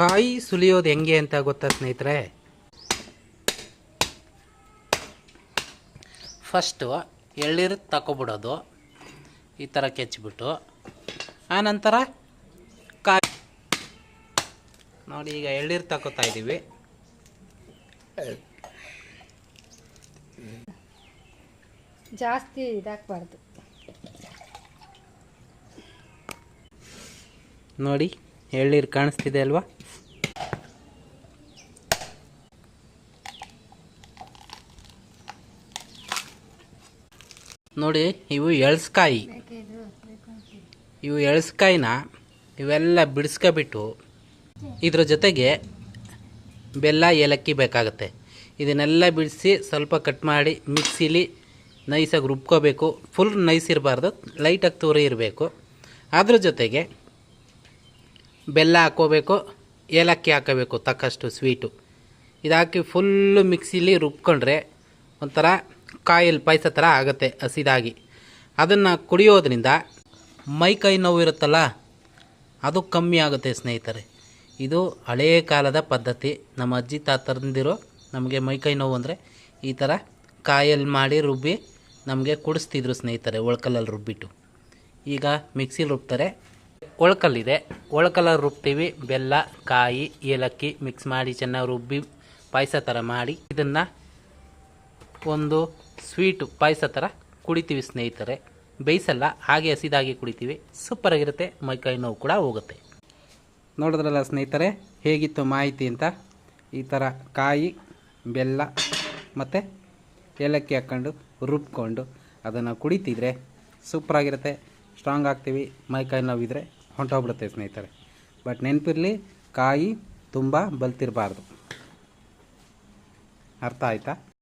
ಕಾಯಿ ಸುಲಿಯೋದು ಹೆಂಗೆ ಅಂತ ಗೊತ್ತಾ ಸ್ನೇಹಿತರೆ? ಫಸ್ಟು ಎಳ್ಳೀರು ತಗೊಬಿಡೋದು ಈ ಥರ ಕೆಚ್ಚಿಬಿಟ್ಟು ಆನಂತರ ಕಾಯಿ ನೋಡಿ ಈಗ ಎಳ್ಳೀರು ತಗೋತಾ ಇದ್ದೀವಿ ಜಾಸ್ತಿ ಇದಾಕ್ಬಾರ್ದು. ನೋಡಿ ಎಳ್ಳೀರು ಕಾಣಿಸ್ತಿದೆ ಅಲ್ವಾ? ನೋಡಿ, ಇವು ಎಳ್ಸ್ಕಾಯಿ. ಇವು ಎಳ್ಸ್ಕಾಯಿನ ಇವೆಲ್ಲ ಬಿಡಿಸ್ಕೊಬಿಟ್ಟು ಇದ್ರ ಜೊತೆಗೆ ಬೆಲ್ಲ, ಏಲಕ್ಕಿ ಬೇಕಾಗುತ್ತೆ. ಇದನ್ನೆಲ್ಲ ಬಿಡಿಸಿ ಸ್ವಲ್ಪ ಕಟ್ ಮಾಡಿ ಮಿಕ್ಸಿಲಿ ನೈಸಾಗಿ ರುಬ್ಕೋಬೇಕು. ಫುಲ್ ನೈಸ್ ಇರಬಾರ್ದು, ಲೈಟಾಗಿ ತೂರಿ ಇರಬೇಕು. ಅದ್ರ ಜೊತೆಗೆ ಬೆಲ್ಲ ಹಾಕೋಬೇಕು, ಏಲಕ್ಕಿ ಹಾಕೋಬೇಕು, ತಕ್ಕಷ್ಟು ಸ್ವೀಟು. ಇದಾಕಿ ಫುಲ್ಲು ಮಿಕ್ಸಿಲಿ ರುಬ್ಕೊಂಡ್ರೆ ಒಂಥರ ಕಾಯಲ್ಲಿ ಪಾಯಸ ಥರ ಆಗುತ್ತೆ ಹಸಿದಾಗಿ. ಅದನ್ನು ಕುಡಿಯೋದ್ರಿಂದ ಮೈ ಕೈ ನೋವು ಇರುತ್ತಲ್ಲ, ಅದು ಕಮ್ಮಿ ಆಗುತ್ತೆ ಸ್ನೇಹಿತರೆ. ಇದು ಹಳೆಯ ಕಾಲದ ಪದ್ಧತಿ. ನಮ್ಮ ಅಜ್ಜಿ ತಾತಂದಿರೋ ನಮಗೆ ಮೈ ಕೈ ನೋವು ಅಂದರೆ ಈ ಥರ ಕಾಯಲ್ಲಿ ಮಾಡಿ ರುಬ್ಬಿ ನಮಗೆ ಕುಡಿಸ್ತಿದ್ರು ಸ್ನೇಹಿತರೆ, ಒಳ್ಕಲ್ಲಲ್ಲಿ ರುಬ್ಬಿಟ್ಟು. ಈಗ ಮಿಕ್ಸಿಲಿ ರುಬ್ತಾರೆ. ಒಳ್ಕಲ್ಲಿದೆ. ಒಳ್ಕಲ್ಲಲ್ಲಿ ರುಬ್ತೀವಿ. ಬೆಲ್ಲ, ಕಾಯಿ, ಏಲಕ್ಕಿ ಮಿಕ್ಸ್ ಮಾಡಿ ಚೆನ್ನಾಗಿ ರುಬ್ಬಿ ಪಾಯಸ ಥರ ಮಾಡಿ ಇದನ್ನು ಒಂದು ಸ್ವೀಟು ಪಾಯಸ ಥರ ಕುಡಿತೀವಿ ಸ್ನೇಹಿತರೆ. ಬೇಯಿಸಲ್ಲ, ಹಾಗೆ ಹಸಿದಾಗಿ ಕುಡಿತೀವಿ. ಸೂಪರಾಗಿರುತ್ತೆ ಮೈಕೈ ನೋವು ಕೂಡ ಹೋಗುತ್ತೆ. ನೋಡಿದ್ರಲ್ಲ ಸ್ನೇಹಿತರೆ, ಹೇಗಿತ್ತು ಮಾಹಿತಿ ಅಂತ? ಈ ಥರ ಕಾಯಿ, ಬೆಲ್ಲ ಮತ್ತು ಏಲಕ್ಕಿ ಹಾಕ್ಕೊಂಡು, ರುಬ್ಕೊಂಡು ಅದನ್ನು ಕುಡಿತಿದ್ರೆ ಸೂಪರಾಗಿರುತ್ತೆ ಸ್ಟ್ರಾಂಗ್ ಆಗ್ತೀವಿ ಮೈಕೈ ನೋವಿದ್ರೆ ಹೊಂಟೋಗ್ಬಿಡುತ್ತೆ ಸ್ನೇಹಿತರೆ. ಬಟ್ ನೆನಪಿರಲಿ, ಕಾಯಿ ತುಂಬ ಬಲ್ತಿರಬಾರ್ದು. ಅರ್ಥ ಆಯ್ತಾ?